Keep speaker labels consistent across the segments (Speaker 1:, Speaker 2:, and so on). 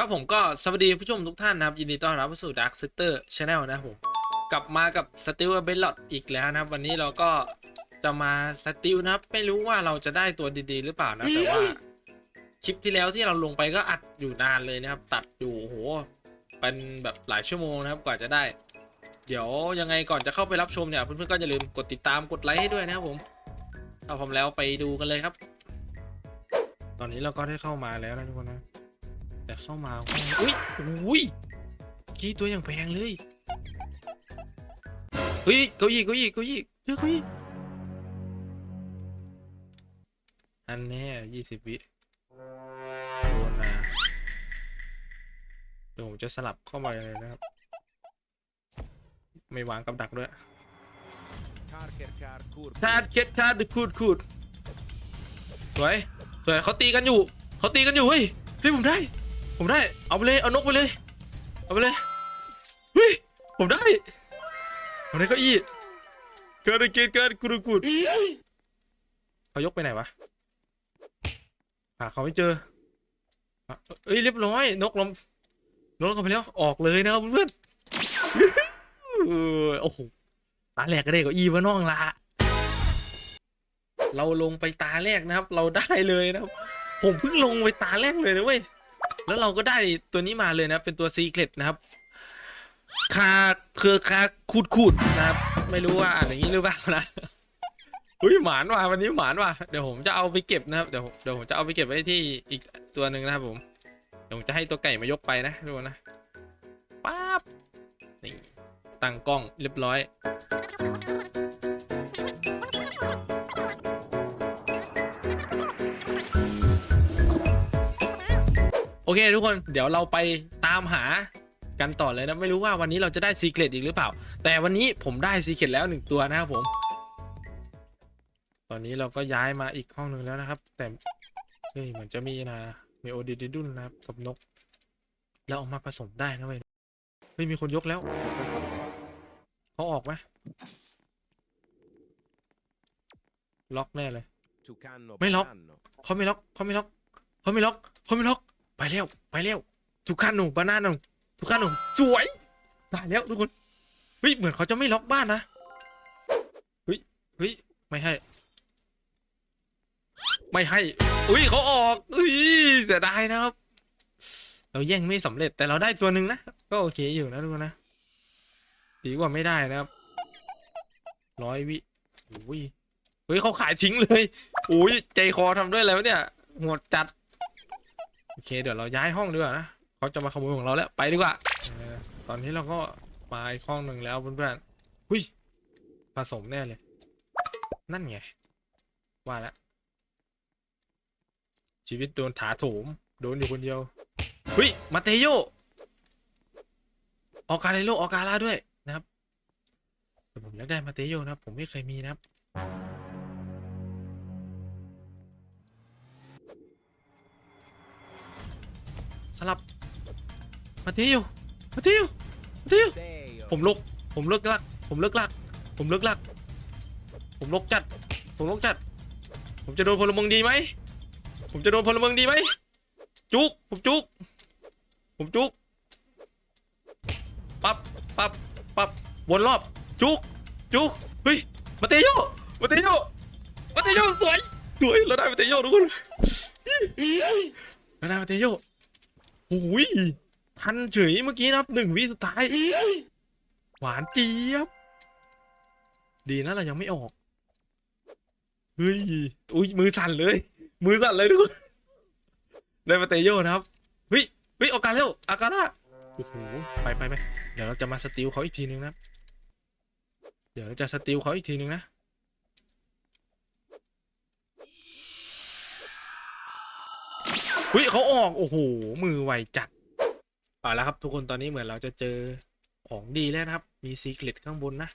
Speaker 1: ครับผมก็สวัสดีผู้ชมทุกท่านนะครับ ยินดีต้อนรับเข้าสู่ Dark Sector Channel นะครับผม กลับมากับสติลเบลลอดอีกแล้วนะครับ วันนี้เราก็จะมาสติลนะครับ ไม่รู้ว่าเราจะได้ตัวดีๆ หรือเปล่านะแต่ว่าคลิปที่แล้วที่เราลงไปก็อัดอยู่นานเลยนะครับ ตัดอยู่โหเป็นแบบหลายชั่วโมงนะครับกว่าจะได้ เดี๋ยวยังไงก่อนจะเข้าไปรับชมเนี่ยเพื่อนๆก็อย่าลืมกดติดตามกดไลค์ให้ด้วยนะครับผมถ้าพร้อมแล้วไปดูกันเลยครับ ตอนนี้เราก็ได้เข้ามาแล้วนะทุกคนนะ เข้ามาห้องอุ้ยอุ้ยกี้ตัวอย่างแพงเลยเฮ้ยเก้าอี้เก้าอี้เก้าอี้เจอเก้าอี้อันแน่ยี่สิบวิโดนมาเดี๋ยวผมจะสลับเข้ามาเลยนะครับ ไม่วางกับดักด้วย
Speaker 2: Karker kar kur
Speaker 1: คาดเคล็ดคาดคูดคูดสวย สวยเขาตีกันอยู่ เขาตีกันอยู่เฮ้ย เฮ้ยผมได้ ผมได้ เอาไปเลย เอานกไปเลย เอาไปเลยเฮ้ยผมได้ผมได้เก้าอี้เกิดอะไรเกิดเกิดกูดกูดเขายกไปไหนวะ หาเขาไม่เจออะเอ้ยเรียบร้อยนกลมนกลงไปแล้วออกเลยนะครับเพื่อนเออโอ้โหตาแรกก็ได้เก็อีวะน้องละเราลงไปตาแรกนะครับ เราได้เลยนะครับ ผมเพิ่งลงไปตาแรกเลยนะเว้ย แล้วเราก็ได้ตัวนี้มาเลยนะเป็นตัวซีเครตนะครับ คาเคอคาคูดคูดนะครับ ไม่รู้ว่าอ่านอย่างนี้หรือเปล่านะอุ้ยหมานว่ะวันนี้หมานว่ะเดี๋ยวผมจะเอาไปเก็บนะครับเดี๋ยวเดี๋ยวผมจะเอาไปเก็บไว้ที่อีกตัวหนึ่งนะครับผมเดี๋ยวผมจะให้ตัวไก่มายกไปนะดูนะป๊าบนี่ตั้งกล้องเรียบร้อย โอเคทุกคนเดี๋ยวเราไปตามหากันต่อเลยนะไม่รู้ว่าวันนี้เราจะได้ซีเครตอีกหรือเปล่า แต่วันนี้ผมได้ซีเครตแล้วหนึ่งตัวนะครับผม ตอนนี้เราก็ย้ายมาอีกห้องหนึ่งแล้วนะครับ แต่เฮ้ยเหมือนจะมีนะมีโอดิดิดุนนะครับกับนก แล้วเออกมาผสมได้นะเว้ยเฮ้ยมีคนยกแล้วเขาออกไหมล็อกแน่เลย
Speaker 2: Tucanno
Speaker 1: May lock.
Speaker 2: bananno
Speaker 1: เขาไม่ล็อกเขาไม่ล็อกเขาไม่ล็อกเขาไม่ล็อก ไปเร็วไปเร็วทุกขั้นหนูบานาหนูทุกขั้นหนูสวยได้แล้วทุกคนเฮ้ยเหมือนเขาจะไม่ล็อกบ้านนะเฮ้ยเฮ้ยไม่ให้ ไม่ให้อุ้ยเขาออกอุ้ยเสียดายนะครับ เราแย่งไม่สำเร็จแต่เราได้ตัวหนึ่งนะก็โอเคอยู่นะทุกคนนะดีกว่าไม่ได้นะครับร้อยวิอุ้ยเฮ้ยเขาขายทิ้งเลยอุ้ยใจคอทำด้วยแล้วเนี่ยโหดจัด โอเคเดี๋ยวเราย้ายห้องดีกว่านะเขาจะมาขโมยของเราแล้วไปดีกว่าออตอนนี้เราก็มาอีกห้องหนึ่งแล้วเพื่อนๆหุยผสมแน่เลย นั่นไง ว่าแล้วชีวิตโดนถาโถม โดนอยู่คนเดียวหุยมาเตโยออกาเลโลออกาล่าด้วยนะครับแต่ผมอยากได้มาเตโยนะครับ ผมไม่เคยมีนะครับ สลับมาเที่ยวมาเที่ยวมาเที่ยว
Speaker 2: Deo
Speaker 1: ผมลกผมเลิกลัก ผมเลิกลัก ผมเลิกลัก ผมลกจัด ผมลกจัด ผมจะโดนพลเมืองดีไหม ผมจะโดนพลเมืองดีไหม จุก ผมจุก ผมจุก ปั๊บปั๊บปั๊บวนรอบ จุก จุก เฮ้ย มาเตโยมาเตโยมาเตโยสวย สวย เราได้มาเตโยทุกคนเราได้มาเตโย โอ้ยทันเฉยเมื่อกี้นะครับหนึ่งวิสุดท้าย หวานเจี๊ยบ ดีนะเรายังไม่ออก เฮ้ย อุ้ยมือสั่นเลย มือสั่นเลยทุกคนได้มาเตโยนะครับเฮ้ยเฮ้ยออกการเร็วอากาล่าโอ้โหไปไปไปเดี๋ยวเราจะมาสติลเขาอีกทีนึงนะครับเดี๋ยวเราจะสติลเขาอีกทีนึงนะ เฮ้ยเขาออกโอ้โหมือไวจัดเอาละครับ ทุกคนตอนนี้เหมือนเราจะเจอของดีแล้วนะครับ มีซีเครตข้างบนนะ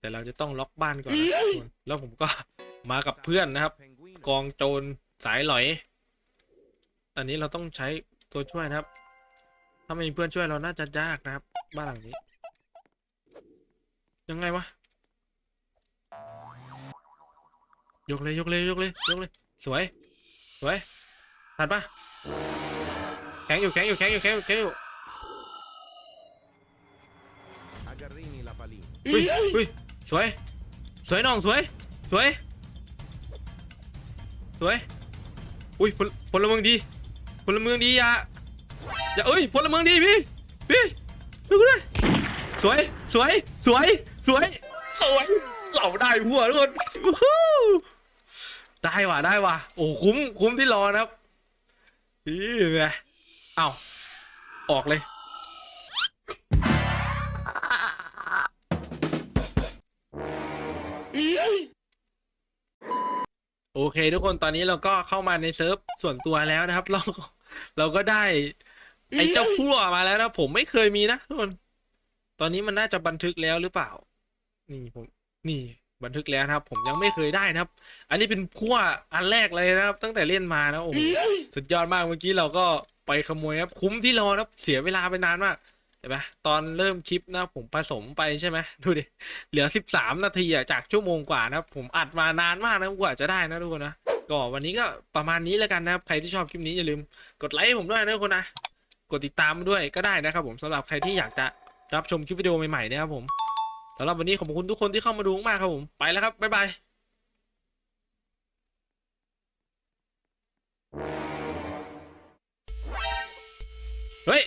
Speaker 1: แต่เราจะต้องล็อกบ้านก่อนนะทุกคนแล้วผมก็มากับเพื่อนนะครับ กองโจรสายหลอย อันนี้เราต้องใช้ตัวช่วยนะครับ ถ้าไม่มีเพื่อนช่วยเราน่าจะยากนะครับ บ้านหลังนี้ ยังไงวะยกเลยยกเลยยกเลยยกเลย สวย สวย ทันปะแข็งอยู่แข็งอยู่แข็งอยู่แข็งอยู่แข็งอยู่
Speaker 2: Agarrini la palina.
Speaker 1: อุ้ยอุ้ยสวย สวยน้องสวย สวย สวย อุ้ยพลพลเมืองดีพลเมืองดีอย่าอย่าเอ้ยพลเมืองดีพี่พี่ดูกูด้วยสวย สวย สวย สวย สวย เราได้หัวทุกคนวู้ฮู้ได้ว่ะได้ว่ะโอ้คุ้มคุ้มที่รอนะครับ นี่ไงเอ้าออกเลย โอเค ทุกคนตอนนี้เราก็เข้ามาในเซิร์ฟส่วนตัวแล้วนะครับ เราเราก็ได้ ไอ้เจ้าพั่วมาแล้วนะผมไม่เคยมีนะทุกคน ตอนนี้มันน่าจะบันทึกแล้วหรือเปล่า นี่ผม นี่ บันทึกแล้วนะครับ ผมยังไม่เคยได้นะครับ อันนี้เป็นพั่วอันแรกเลยนะครับ ตั้งแต่เล่นมานะโอ้โหสุดยอดมากเมื่อกี้เราก็ไปขโมยครับ คุ้มที่รอนะครับเสียเวลาไปนานมากเห็นไหมตอนเริ่มคลิปนะผมผสมไปใช่ไหมดูดิเหลือ 13 นาทีอะจากชั่วโมงกว่านะครับผมอัดมานานมากนะกว่าจะได้นะทุกคนนะก็วันนี้ก็ประมาณนี้แล้วกันนะครับ ใครที่ชอบคลิปนี้อย่าลืมกดไลค์ให้ผมด้วยนะทุกคนนะกดติดตามด้วยก็ได้นะครับผมสำหรับใครที่อยากจะรับชมคลิปวิดีโอใหม่ๆนะครับผม สำหรับวันนี้ขอบคุณทุกคนที่เข้ามาดูมากครับผม ไปแล้วครับ บ๊ายบายเฮ้ย